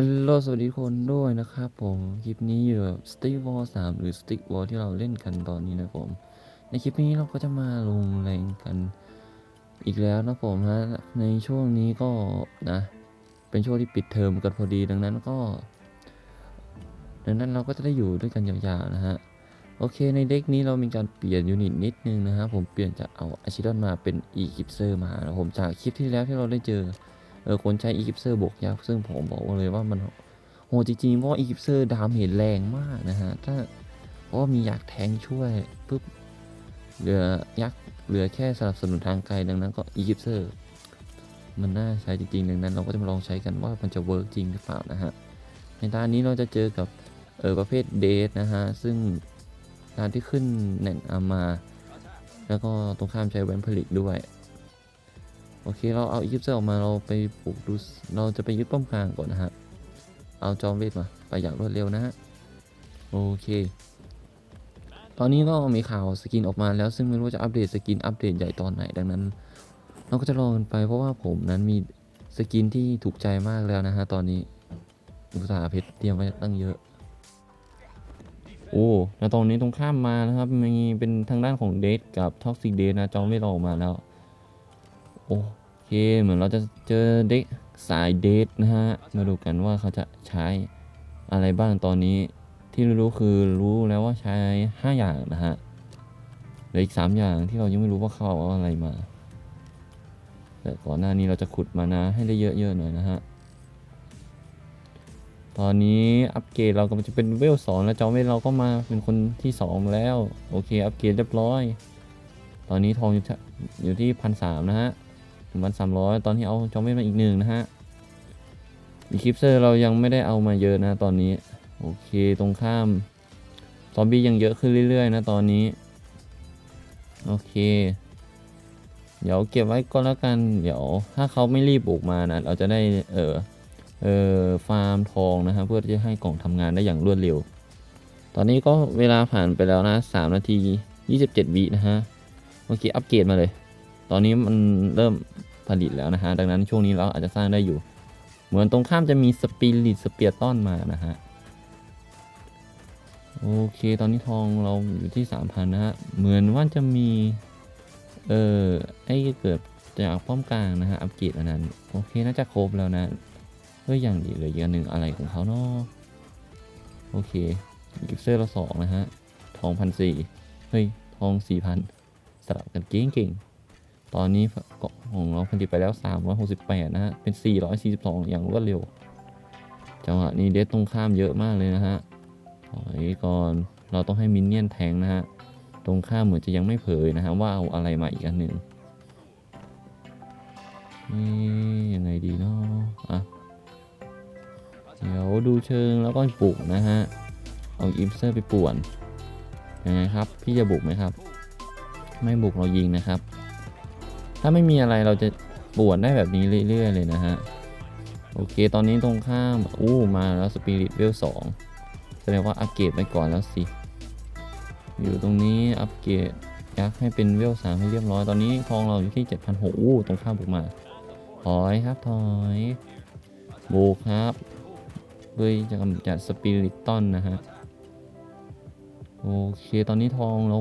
ฮัลโหลสวัสดีทุกคนด้วยนะครับผมคลิปนี้อยู่กับ Stick Wall 3 หรือ Stick Wall ที่เราเล่นกันตอนนี้นะผม ในคลิปนี้เราก็จะมาลงแรงกันอีกแล้วนะผมฮะในช่วงนี้ก็นะ เป็นช่วงที่ปิดเทอมกันพอดีดังนั้นก็ ดังนั้นเราก็จะได้อยู่ด้วยกันยาวๆนะฮะ โอเคในเด็กนี้เรามีการเปลี่ยนยูนิตนิดนึงนะฮะผมเปลี่ยนจากเอาอาชิดอนมาเป็นอีกิปเซอร์มานะผมจากคลิปที่แล้วที่เราได้เจอ เออคนใช้อีกิปเซอร์บวกยักษ์ซึ่งผมบอกเลยว่ามันโหจริงๆเพราะอีกิปเซอร์ดามเห็นแรงมากนะฮะถ้าเพราะว่ามียักษ์แทงช่วยปุ๊บเหลือยักษ์เหลือแค่สนับสนุนทางไกลดังนั้นก็อีกิปเซอร์มันน่าใช้จริงๆดังนั้นเราก็จะมาลองใช้กันว่ามันจะเวิร์กจริงหรือเปล่านะฮะในตอนนี้เราจะเจอกับเออประเภทเดทนะฮะซึ่งการที่ขึ้นแหน่งอามา แล้วก็ตรงข้ามใช้แวนผลิตด้วย โอเคเราเอาอีกิปเซอร์ออกมาเราไปปลูกดูเราจะไปยึดป้อมกลางก่อนนะฮะ เอาจอมเวทมาไปอย่างรวดเร็วนะฮะ โอเค ตอนนี้ก็มีข่าวสกินออกมาแล้วซึ่งไม่รู้จะอัปเดตสกินอัปเดตใหญ่ตอนไหนดังนั้น เราก็จะรอกันไปเพราะว่าผมนั้นมีสกินที่ถูกใจมากแล้วนะฮะตอนนี้อุตสาหเพชรเตรียมไว้ตั้งเยอะ โอ้แล้วตรงนี้ตรงข้ามมานะครับมีเป็นทางด้านของเดทกับท็อกซิกเดทนะจอมเวทออกมาแล้ว โอเคเหมือนเราจะเจอเด็กสายเดทนะฮะ มาดูกันว่าเขาจะใช้อะไรบ้างตอนนี้ที่รู้คือรู้แล้วว่าใช้ 5 อย่างนะฮะเหลืออีก 3 อย่างที่เรายังไม่รู้ว่าเขาเอาอะไรมา แต่ก่อนหน้านี้เราจะขุดมานะให้ได้เยอะๆหน่อยนะฮะตอนนี้อัปเกรดเราก็จะเป็นเวลสองแล้วจอมเวทเราก็มาเป็นคนที่สองแล้ว โอเค อัปเกรดเรียบร้อย ตอนนี้ทองอยู่ที่อยู่ที่พันสามนะฮะ วันสามร้อยตอนที่เอาจอมเวทมาอีกหนึ่งนะฮะอีคลิปเซอร์เรายังไม่ได้เอามาเยอะนะตอนนี้ โอเคตรงข้าม ซอมบี้ยังเยอะขึ้นเรื่อย ๆ นะตอนนี้ โอเค เดี๋ยวเก็บไว้ก็แล้วกัน เดี๋ยวถ้าเขาไม่รีบบุกมานะ เราจะได้เออเออฟาร์มทองนะฮะเพื่อที่จะให้กล่องทำงานได้อย่างรวดเร็ว ตอนนี้ก็เวลาผ่านไปแล้วนะ 3 นาที 27 วินะฮะโอเคอัปเกรดมาเลย ตอนนี้มันเริ่มผลิตแล้วนะฮะ ดังนั้นช่วงนี้เราอาจจะสร้างได้อยู่ เหมือนตรงข้ามจะมีสปิริตสเปียร์ต้อนมานะฮะ โอเค ตอนนี้ทองเราอยู่ที่ 3,000 นะฮะ เหมือนว่าจะมี เออไอ้เกิดจากป้อมกลางนะฮะ อัปเกรดอันนั้น โอเค น่าจะครบแล้วนะเฮ้ยอย่างดีเลยอีกอันหนึ่งอะไรของเขาเนาะโอเค กิฟเซอร์เราสองนะฮะ ทองพันสี่เฮ้ย ทองสี่พันสลับกันเก่งๆ ตอนนี้เกาะของเราผลิตไปแล้ว 368 นะฮะ เป็น 442 อย่างรวดเร็ว จังหวะนี้เดสตรงข้ามเยอะมากเลยนะฮะถอยก่อน เราต้องให้มินเนี่ยนแทงนะฮะ ตรงข้ามเหมือนจะยังไม่เผยนะฮะว่าเอาอะไรมาอีกอันหนึ่งนี่ยังไงดีเนาะอะ เดี๋ยวดูเชิงแล้วก็ปลุกนะฮะ เอาอิมเซอร์ไปป่วน ยังไงครับ พี่จะบุกไหมครับ ไม่บุกเรายิงนะครับ ถ้าไม่มีอะไรเราจะปวนได้แบบนี้เรื่อยๆเลยนะฮะ โอเค ตอนนี้ตรงข้ามอู้มาแล้วสปิริตเวลสองแสดงว่าอัปเกรดไปก่อนแล้วสิ อยู่ตรงนี้อัปเกรดยักษ์ให้เป็นเวลสามให้เรียบร้อย ตอนนี้ทองเราอยู่ที่7 0 0 0อู้ตรงข้ามบุกมา ถอยครับถอยบุกครับเพื่อจะกำจัดสปิริตตอนนะฮะโอเค ตอนนี้ทองเรา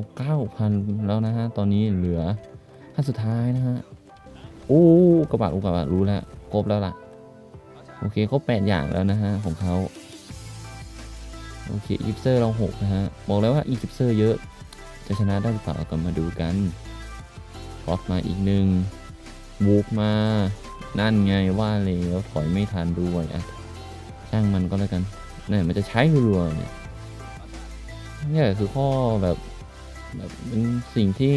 9,000 แล้วนะฮะ ตอนนี้เหลือ ขั้นสุดท้ายนะฮะโอ้กระบาดอุกกาบาตรู้แล้วครบแล้วล่ะ โอเคครบ8อย่างแล้วนะฮะของเขาโอเคอีกิปเซอร์เรา6นะฮะบอกแล้วว่าอีกิปเซอร์เยอะ จะชนะได้หรือเปล่าก็มาดูกันฟ็อกมาอีกหนึ่งบุกมา นั่นไงว่าแล้วถอยไม่ทันด้วยอะช่างมันก็แล้วกันนี่มันจะใช้รัวๆเนี่ยนี่แหละคือข้อแบบแบบเป็นสิ่งที่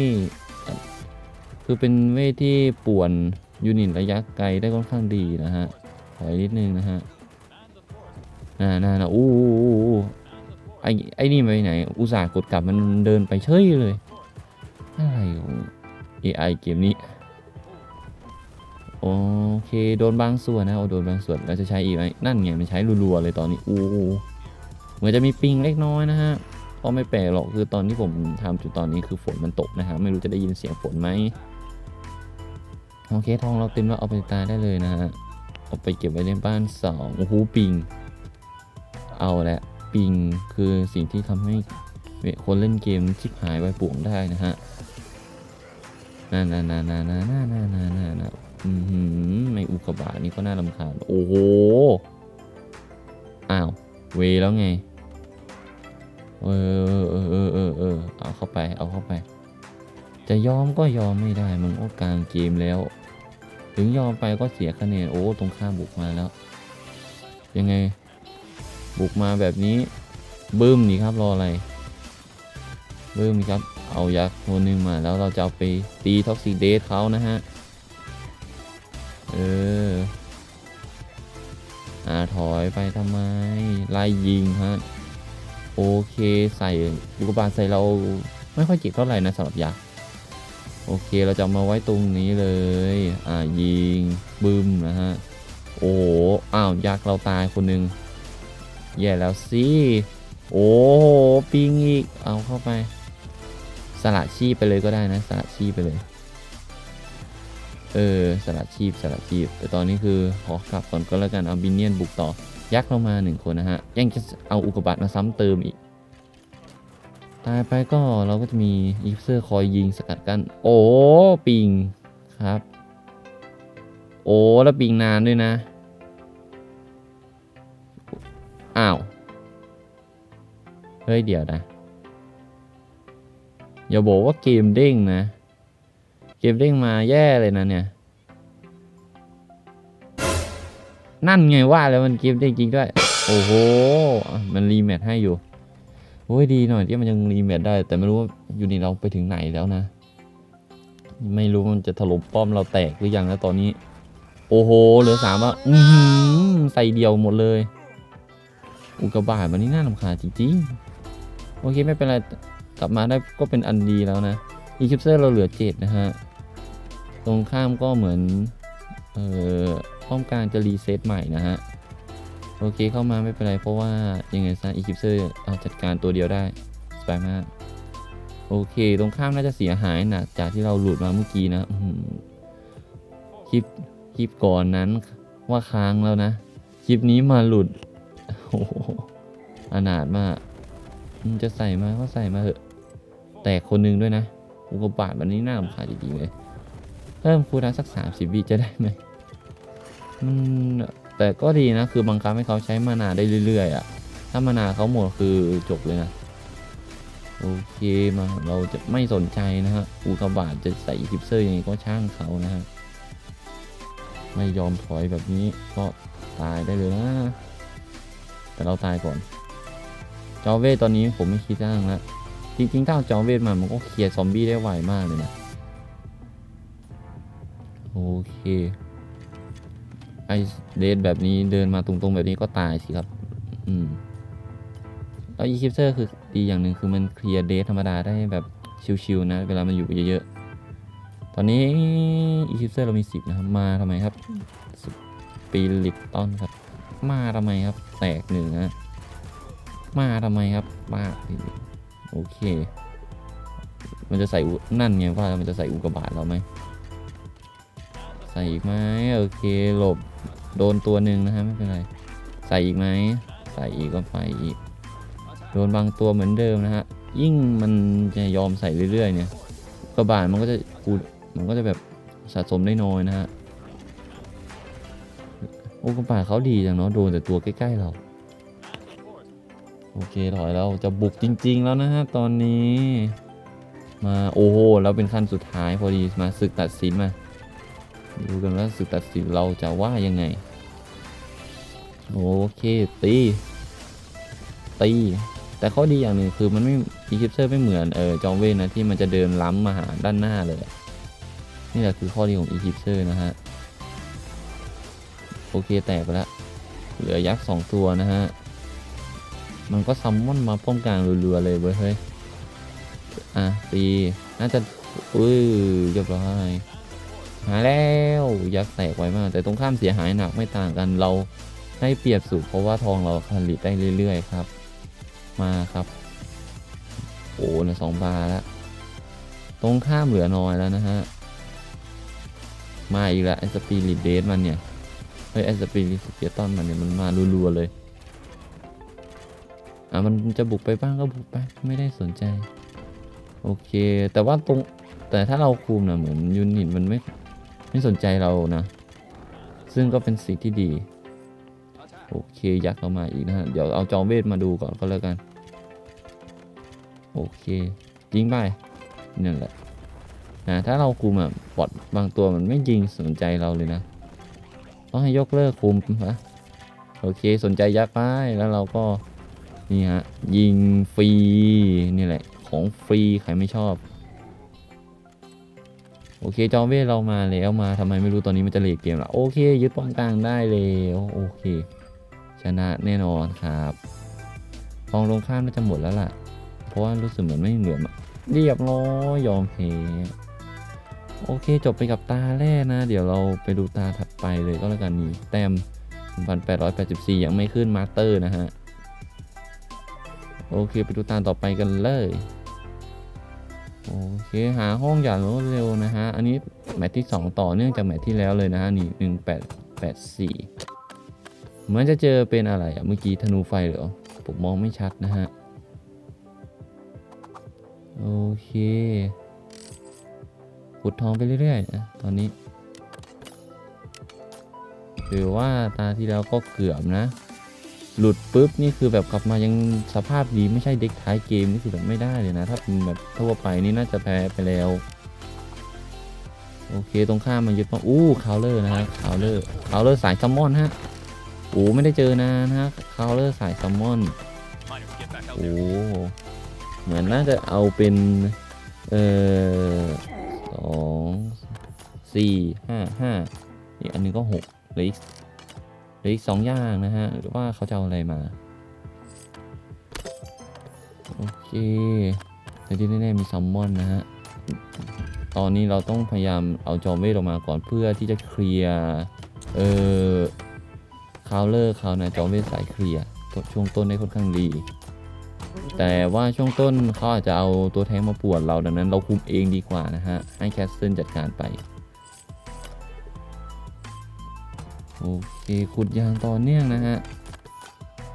คือเป็นเวทที่ป่วนยูนิตระยะไกลได้ค่อนข้างดีนะฮะถอยนิดนึงนะฮะน่าน่าน่าอู้อู้ไอ้ไอ้นี่ไปไหน อุตส่าห์กดกลับมันเดินไปเฉยเลย อะไรของ AI เกมนี้ โอเค โดนบางส่วนนะโอ้โดนบางส่วนแล้วจะใช้อีกไหมนั่นไง มันใช้รัวๆเลยตอนนี้อู้อู้เหมือนจะมีปิงเล็กน้อยนะฮะก็ไม่แปลกหรอกคือตอนที่ผมทำจุดตอนนี้คือฝนมันตกนะฮะไม่รู้จะได้ยินเสียงฝนไหม โอเคทองเราเต็มแล้วเอาไปตายได้เลยนะฮะเอาไปเก็บไว้ในบ้านสองโอ้โหปิง เอาละปิงคือสิ่งที่ทำให้คนเล่นเกมชิบหายไว้ป่วงได้นะฮะน่าน่าน่าน่าน่าน่าน่าน่าน่านาอือหือไม่อุกบาตนี่ก็น่ารำคาญ โอ้โห อ้าว เวแล้วไง เออเออเออเออเออเอาเข้าไป เอาเข้าไป จะยอมก็ยอมไม่ได้มันก็กลางเกมแล้ว ถึงยอมไปก็เสียคะแนนโอ้ตรงข้ามบุกมาแล้ว ยังไง บุกมาแบบนี้บึ้มนี่ครับรออะไรบึ้มนี่ครับ เอายักษ์ตัวหนึ่งมาแล้วเราจะเอาไปตีท็อกซิเดทเขานะฮะ เอออ่าถอยไปทำไม ไล่ยิงฮะ โอเคใส่ลูกบาลใส่เราไม่ค่อยเจ็บเท่าไหร่นะสำหรับยักษ์ โอเคเราจะมาไว้ตรงนี้เลย อ่ายิงบึ้มนะฮะ โอ้โหอ้าวยักษ์เราตายคนหนึ่งแย่แล้วสิ โอ้โหปิงอีก เอาเข้าไป สละชีพไปเลยก็ได้นะ สละชีพไปเลย เออ สละชีพสละชีพ แต่ตอนนี้คือขอกลับก่อนก็แล้วกันเอาบินเนียนบุกต่อ ยักษ์เรามาหนึ่งคนนะฮะ ยังจะเอาอุกกาบาตมาซ้ำเติมอีก ตายไปก็เราก็จะมีอีฟเซอร์คอยยิงสกัดกัน โอ้ปิงครับ โอ้แล้วปิงนานด้วยนะ อ้าว เฮ้ย เดี๋ยวนะ อย่าบอกว่าเกมเด้งนะ เกมเด้งมาแย่เลยนะเนี่ย นั่นไงว่าแล้วมันเกมเด้งจริงด้วย โอ้โห มันรีแมทให้อยู่ โอ้ยดีหน่อยที่มันยังรีแมทได้ แต่ไม่รู้ว่ายูนี่เราไปถึงไหนแล้วนะ ไม่รู้มันจะถล่มป้อมเราแตกหรือยังแล้วตอนนี้ โอ้โหเหลือสามอะอือหือใส่เดียวหมดเลย อุกกาบาตมันนี่น่ารำคาญจริงๆโอเคไม่เป็นไรกลับมาได้ก็เป็นอันดีแล้วนะอีคิปเซอร์เราเหลือเจ็ดนะฮะตรงข้ามก็เหมือนเอ่อป้อมกลางจะรีเซ็ตใหม่นะฮะ โอเคเข้ามาไม่เป็นไรเพราะว่ายังไงซะอีคิปเซอร์เอาจัดการตัวเดียวได้สบายมาก โอเค ตรงข้ามน่าจะเสียหายหนักจากที่เราหลุดมาเมื่อกี้นะคลิปคลิปก่อนนั้นว่าค้างแล้วนะ คลิปนี้มาหลุดโอ้โหอนาถมากจะใส่มาก็ใส่มาเถอะ แตกคนหนึงด้วยนะ อุกบาตวันนี้น่ารำคาจริงๆเลย เพิ่มคูลดาวน์สักสามสิบวิจะได้ไหมมัน แต่ก็ดีนะคือบังคับให้เขาใช้มานาได้เรื่อยๆอะ่ะ ถ้ามานาเขาหมดคือจบเลยนะโอเคมาเราจะไม่สนใจนะฮะอุกกาบาตจะใส่ทิปเซอร์ยังไงก็ช่างเขานะฮะไม่ยอมถอยแบบนี้ก็ตายได้เลยนะ แต่เราตายก่อน จอเวทตอนนี้ผมไม่คิดจ้างแล้วจริงๆถ้าเอาจอเวทมามันก็เคลียร์ซอมบี้ได้ไวมากเลยนะ โอเค ไอเดทแบบนี้เดินมาตรงๆแบบนี้ก็ตายสิครับ อืม แล้วอีคิปเซอร์คือดีอย่างหนึ่งคือมันเคลียร์เดทธรรมดาได้แบบชิวๆนะ เวลามันอยู่เยอะๆ ตอนนี้อีคิปเซอร์เรามีสิบนะครับ มาทำไมครับสปีลิปตอนครับ มาทำไมครับ แตกหนึ่งนะมาทำไมครับ มาโอเค มันจะใส่นั่นไงว่ามันจะใส่อุกกาบาตเราไหม ใส่อีกไหมโอเคหลบโดนตัวหนึ่งนะฮะไม่เป็นไร ใส่อีกไหมใส่อีกก็ไปอีก โดนบางตัวเหมือนเดิมนะฮะยิ่งมันจะยอมใส่เรื่อยๆ เนี่ยกกาบาตมันก็จะกูมันก็จะแบบสะสมได้น้อยนะฮะโอุกกาบาตเขาดีจังเนาะโดนแต่ตัวใกล้ๆเราโอเคถอยเราจะบุกจริง ๆ แล้วนะฮะตอนนี้ มาโอ้โหเราเป็นขั้นสุดท้ายพอดีมาศึกตัดสินมา ดูกันว่าศึกตัดสินเราจะว่ายังไง โอเคตี ตี แต่ข้อดีอย่างหนึ่งคือมันไม่อีคิปเซอร์ไม่เหมือนเออจอมเวนนะที่มันจะเดินล้ำมาหาด้านหน้าเลย นี่แหละคือข้อดีของอีคิปเซอร์นะฮะ โอเคแตกไปแล้ว เหลือยักษ์สองตัวนะฮะ มันก็ซัมมอนมาป้อมกลางรัวๆเลยเว้ยเฮ้ย อะตีน่าจะอุ้ยเรียบร้อย หาแล้วยักษ์แตกไวมาก แต่ตรงข้ามเสียหายหนักไม่ต่างกันเราได้เปรียบสูงเพราะว่าทองเราผลิตได้เรื่อยๆครับ มาครับ โอ้นี่ยสองบาร์แล้วตรงข้ามเหลือน้อยแล้วนะฮะ มาอีกแล้วไอ้สปีริตเดสมันเนี่ย เฮ้ยไอสปีริสเกียตอนมันเนี่ยมันมารัวๆเลย อะมันจะบุกไปบ้างก็บุกไปไม่ได้สนใจ โอเค แต่ว่าตรงแต่ถ้าเราคุมนะเหมือนยูนิตมันไม่ ไม่สนใจเรานะ ซึ่งก็เป็นสิ่งที่ดี โอเค ยักษ์เข้ามาอีกนะฮะ เดี๋ยวเอาจอมเวทมาดูก่อนก็แล้วกัน โอเคยิงไปนั่นแหละนะถ้าเราคุมอะบอดบางตัวมันไม่ยิงสนใจเราเลยนะ ต้องให้ยกเลิกคุมนะโอเคสนใจยักษ์ไปแล้วเราก็นี่ฮะยิงฟรีนี่แหละของฟรีใครไม่ชอบ โอเคจอมเวทเรามาแล้วมาทำไมไม่รู้ตอนนี้มันจะเลทเกมละโอเค ยึดป้อมกลางได้แล้วโอเค ชนะแน่นอนครับกองลงข้ามน่าจะหมดแล้วล่ะ เพราะว่ารู้สึกเหมือนไม่เหมือนเรียบร้อยยอมแพ้โอเค จบไปกับตาแรกนะ เดี๋ยวเราไปดูตาถัดไปเลยก็แล้วกันนี่แต้ม1,884 ยังไม่ขึ้นมาสเตอร์นะฮะ โอเค ไปดูตาต่อไปกันเลย โอเคหาห้องอย่างรวดเร็วนะฮะ อันนี้แมตช์ที่ 2 ต่อเนื่องจากแมตช์ที่แล้วเลยนะฮะ นี่1884เหมือนจะเจอเป็นอะไรอะเมื่อกี้ธนูไฟเหรอ ผมมองไม่ชัดนะฮะ โอเคขุดทองไปเรื่อยๆนะตอนนี้ถือว่าตาที่แล้วก็เกือบนะ หลุดปุ๊บนี่คือแบบกลับมายังสภาพดีไม่ใช่เด็กท้ายเกมนี่คือแบบไม่ได้เลยนะ ถ้าเป็นแบบทั่วไปนี่น่าจะแพ้ไปแล้ว โอเคตรงข้ามมันยึดมาอู้คาวเลอร์นะฮะคาวเลอร์คาวเลอร์สายซัมมอนฮะโอ้ไม่ได้เจอนานฮะคาวเลอร์สายซัมมอนโอ้เหมือนน่าจะเอาเป็นเอ่อสองสี่ห้าห้าอีกอันนึงก็หกเหลืออีก หลืออีกสองอย่างนะฮะหรือว่าเขาจะเอาอะไรมาโอเคแต่ที่แน่ๆมีซัมมอนนะฮะตอนนี้เราต้องพยายามเอาจอมเวทออกมาก่อนเพื่อที่จะเคลียร์เอ่อคาวเลอร์เขานะจอมเวทสายเคลียร์ช่วงต้นได้ค่อนข้างดี แต่ว่าช่วงต้นเขาอาจจะเอาตัวแทงมาปวดเราดังนั้นเราคุมเองดีกว่านะฮะให้แคสเซิลจัดการไป โอเคขุดยางต่อเนื่องนะฮะ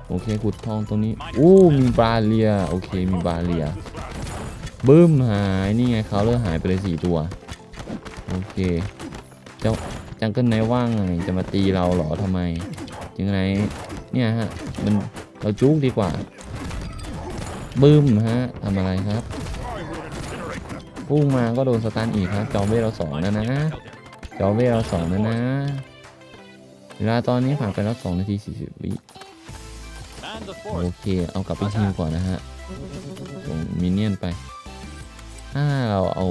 โอเคขุดทองตรงนี้อู้มีบาเลียโอเคมีบาเลียบึ้มหายนี่ไงเขาเริ่มหายไปเลยสี่ตัวโอเคเจ้าจังเกิลไนท์ว่างไงจะมาตีเราเหรอทำไมจังไนท์เนี่ยฮะมันเราจุกดีกว่าบึ้มฮะทำอะไรครับพุ่งมาก็โดนสตันอีกครับจอมเวทเราสองแล้วนะ Out there. จอมเวทเราสองแล้วนะ เวลาตอนนี้ผ่านไปแล้วสองนาทีสี่สิบวิ Man the โอ fort. เค เอากลับไปทีมก่อนนะฮะส่งมินเนี่ยนไป ถ้าเราเอา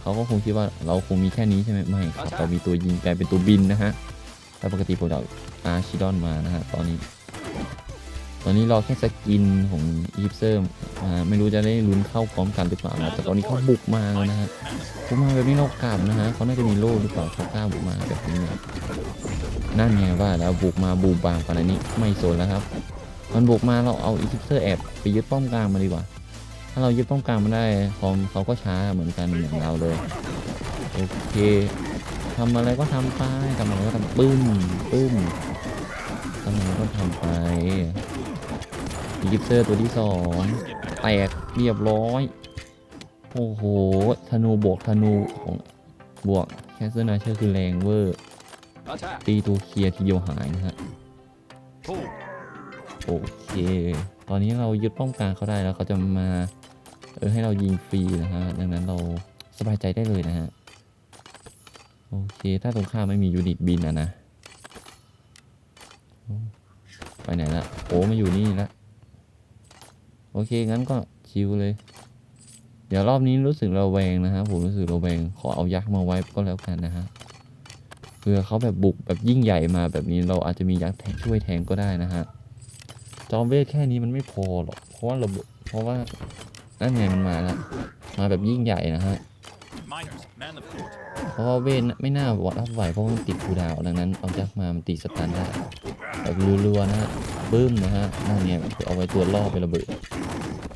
เขาก็คงคิดว่าเราคงมีแค่นี้ใช่ไหมไม่ครับเรามีตัวยิงกลายเป็นตัวบินนะฮะแต่ปกติผมจะเอาอาชิดอนมานะฮะตอนนี้ ตอนนี้รอแค่สกินของอีฟเซอร์มาไม่รู้จะได้ลุ้นเข้าพร้อมกันหรือเปล่านะแต่ตอนนี้เขาบุกมาแล้วนะฮะบุกมาแบบนี้เรากลับนะฮะเขาน่าจะมีโล่หรือเปล่าเขากล้าบุกมาแบบนี้เนี่ยนั่นไงว่าแล้วบุกมาบูมบางขนาดนี้ไม่สนแล้วครับ มันบุกมาเราเอาอีฟเซอร์แอบไปยึดป้อมกลางมาดีกว่า ถ้าเรายึดป้อมกลางมาได้คอมเขาก็ช้าเหมือนกันเหมือนเราเลยโอเคทำอะไรก็ทำไปทำอะไรก็ทำปึ้มปึ้มทำอะไรก็ทำไป ยิปเซอร์ตัวที่สองแตกเรียบร้อย โอ้โห ธนูบวกธนูของบวกแคสเซอร์นาเชอร์คือแรงเวอร์ ตีตัวเคลียร์ทีเดียวหายนะฮะ โอเค ตอนนี้เรายึดป้อมกลางเขาได้แล้วเขาจะมา เออให้เรายิงฟรีนะฮะ ดังนั้นเราสบายใจได้เลยนะฮะ โอเค ถ้าตรงข้ามไม่มียูนิตบินอะนะ ไปไหนละ โอ้มาอยู่นี่ละ โอเคงั้นก็ชิวเลย เดี๋ยวรอบนี้รู้สึกเราแวงนะฮะผมรู้สึกเราแวงขอเอายักษ์มาไว้ก็แล้วกันนะฮะเผื่อเขาแบบบุกแบบยิ่งใหญ่มาแบบนี้เราอาจจะมียักษ์แทงช่วยแทงก็ได้นะฮะจอมเวทแค่นี้มันไม่พอหรอกเพราะว่าเราเพราะว่านั่นไงมันมาแล้วมาแบบยิ่งใหญ่นะฮะ เพราะว่าเวทไม่น่าวัดรับไหวเพราะมันติดคูดาวดังนั้นเอาจักมามันตีสตันได้แบบรัวๆนะฮะบึ้มนะฮะนั่นไงคือเอาไว้ตัวล่อไประเบิด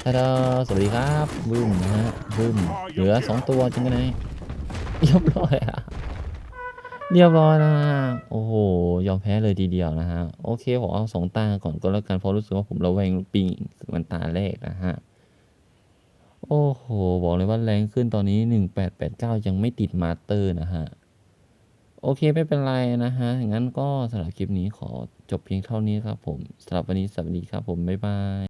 ท่าดาสวัสดีครับบึ้มนะฮะบึ้มเหลือสองตัวจริงกันไหนเรียบร้อยอะเรียบร้อยนะฮะโอ้โหยอมแพ้เลยทีเดียวนะฮะโอเคผมเอาสองตาก่อนก็แล้วกันเพราะรู้สึกว่าผมระแวงปิงมันตาแรกนะฮะ โอ้โห บอกเลยว่าแรงขึ้นตอนนี้ 1889 ยังไม่ติดมาสเตอร์นะฮะ โอเคไม่เป็นไรนะฮะ งั้นก็สำหรับคลิปนี้ขอจบเพียงเท่านี้ครับผมสำหรับวันนี้สวัสดีครับผม บ๊ายบาย